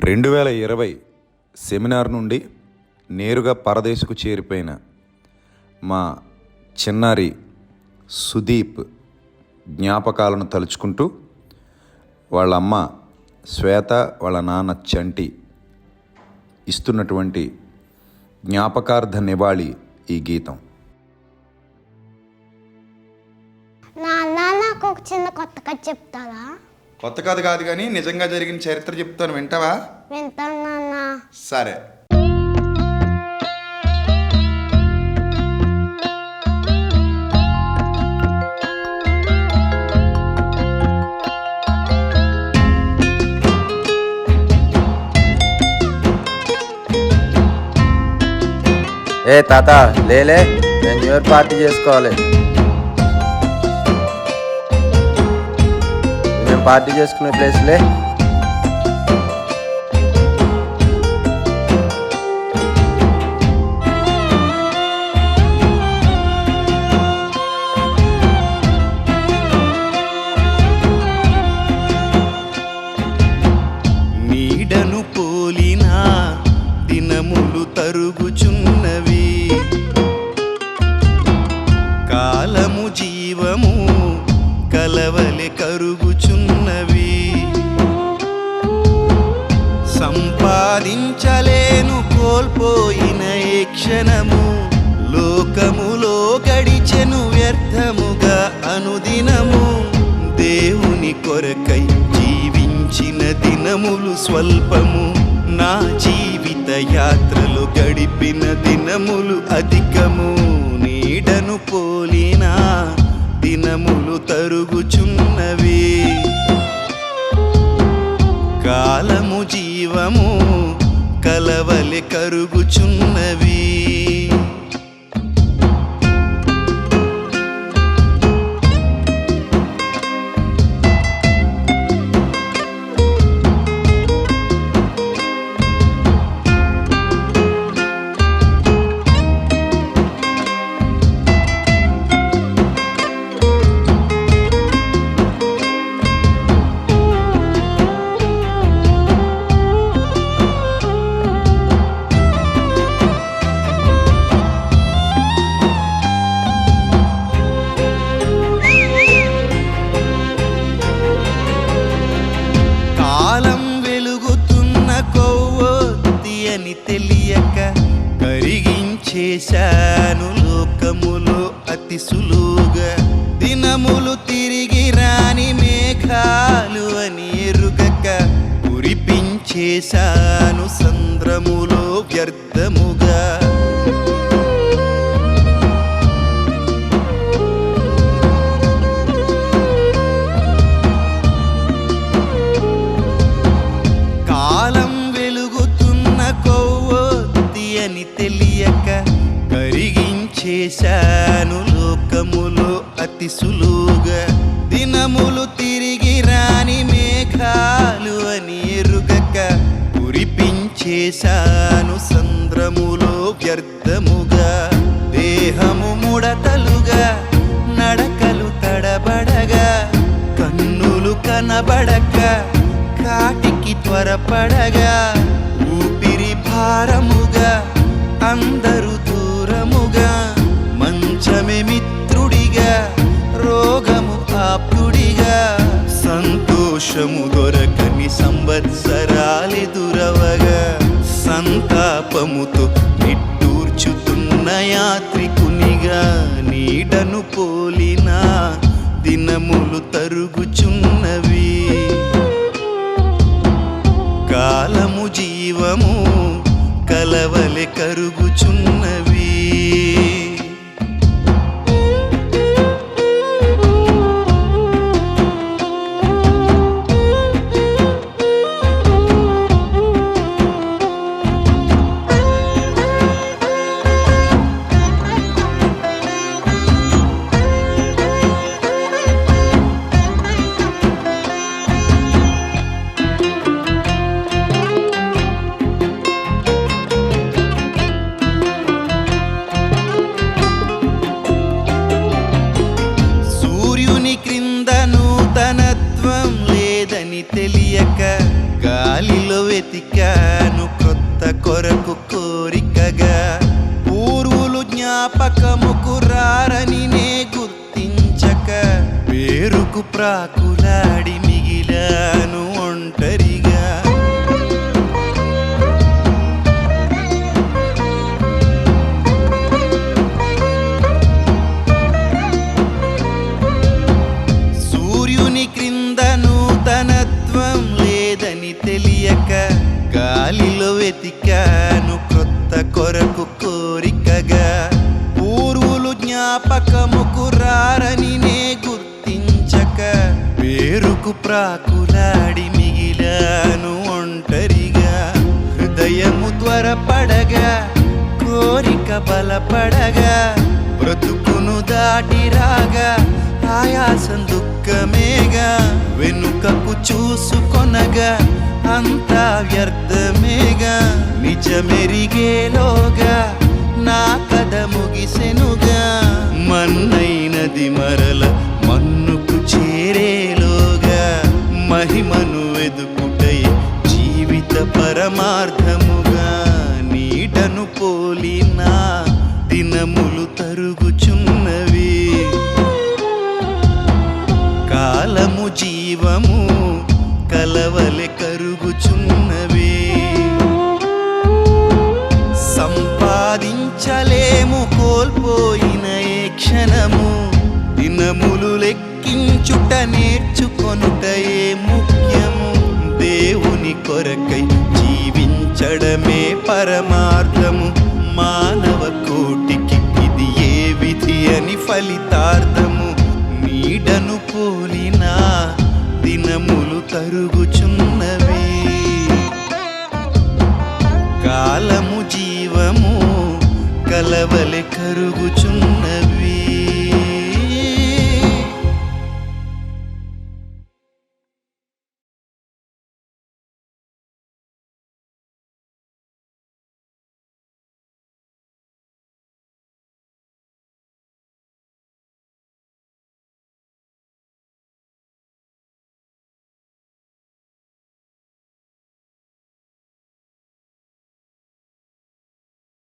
రెండు వేల ఇరవై సెమినార్ నుండి నేరుగా పరదేశకు చేరిపోయిన మా చిన్నారి సుదీప్ జ్ఞాపకాలను తలుచుకుంటూ వాళ్ళ అమ్మ శ్వేత వాళ్ళ నాన్న చంటి ఇస్తున్నటువంటి జ్ఞాపకార్థ నివాళి ఈ గీతం. నాన్న నాకు ఒక చిన్న కొత్త కథ చెప్తారా? కొత్త కథ కాదు కానీ నిజంగా జరిగిన చరిత్ర చెప్తాను వింటావా? వింటాను నాన్న. సరే. ఏ తాత లేలే నేను న్యూ ఇయర్ పార్టీ చేసుకోవాలి. పార్టీ చేసుకునే ప్లేస్లే నీడను పోలిన దినములు తరుగుచున్నవి. కాలము జీవము కలవలి కరుగుచున్నవి సంపాదించలేను కోల్పోయిన ఏ క్షణము. లోకములో గడిచెను వ్యర్థముగా అనుదినము. దేవుని కొరకై జీవించిన దినములు స్వల్పము. నా జీవిత యాత్రలు గడిపిన దినములు అధికము. నీడను పోలిన దినములు తరుగుచున్నవి. కాలము జీవము కలవలి కరుగుచున్నవి. అని తెలియక కరిగించేశాను లోకములో అతి సులువుగా. దినములు తిరిగి రాని మేఘాలు అని ఎరుగక కురిపించేశాను సంద్రములో వ్యర్థముగా. చేశాను లోకములో అతి సులువుగా. దినములు తిరిగి రాని మేఘాలు అని ఎరుగక కురిపించేశాను సంద్రములో వ్యర్థముగా. దేహము ముడతలుగా నడకలు తడబడగా కన్నులు కనబడక కాటికి త్వరపడగా. సంతోషము దొరకని సంవత్సరాలెదురవగా సంతాపముతో నిట్టూర్చుతున్న యాత్రికునిగా నీడను పోలిన దినములు తరుగుచున్నవి. వెతికాను కొత్త కొరకు కోరికగా. పూర్వులు జ్ఞాపకముకు రారని నే గుర్తించక. పేరుకు ప్రాకులాడి మిగిలాను. ప్రాకు ప్రాకులాడి మిగిలాను ఒంటరిగా. హృదయము త్వరపడగా కోరిక బలపడగా. బ్రతుకును దాటి రాగా ఆయాసం దుఃఖమేగా. వెనుకకు చూసుకొనగా అంతా వ్యర్థమేగా. నిజమెరిగేలోగా నా కథ ముగిసెనుగా. మన్నైనది మరల మహిమను వెదుకుటై జీవిత పరమార్థముగా నీటను పోలిన దినములు తరుగుచున్నవి. కాలము జీవము కలవలె కరుగుచున్నవి. సంపాదించలేము కోల్పోయిన ఏ క్షణము దినములు లెక్కించుట నేర్చుకొను పరమార్థము. మానవ కోటికి ఇది ఏ విధి అని ఫలితార్థము. నీడను పోలిన దినములు తరుగుచున్నవి. కాలము జీవము కలవలె కరుగుచున్నవి.